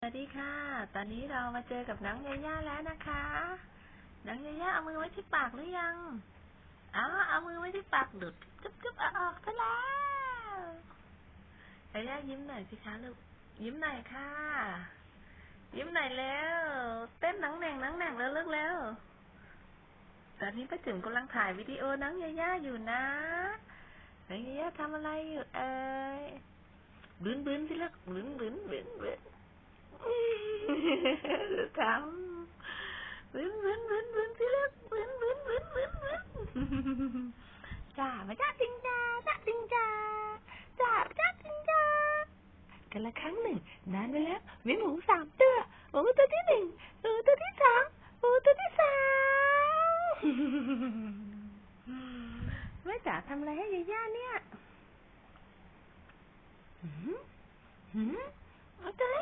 สวัสดีค่ะ ตอนนี้เรามาเจอกับน้องยาย่าแล้วนะคะ น้องยาย่าเอามือไว้ที่ปากหรือยังอ๋อเอามือไว้ที่ปากดุดจุ๊บจุ๊บเอออกไปแล้วยาย่ายิ้มหน่อยสิคะลูก ยิ้มหน่อยค่ะ ยิ้มหน่อยแล้ว เต้นหนังแหน่งหนังแหน่งแล้วเลิกแล้ว ตอนนี้ป้าจุ๋มกำลังถ่ายวิดีโอน้องยาย่าอยู่นะ น้องยาย่าทำอะไรอยู่เอ่ยบื้นบื้นสิลูกบื้นบื้นบื้นบื้น ทำวินวินวินวินพี่เล็กวินวินวินวินวินจ้ามาจ้าติงจ้าจ้าติงจ้าจ้าจ้าติงจ้ากันละครั้งหนึ่งนานไปแล้วมีหมูสามตัวโอ้ตัวที่หนึ่งโอ้ตัวที่สองโอ้ตัวที่สามไม่จ๋าทำอะไรให้ยาย่าเนี่ยหืมหืมเอาตัเล็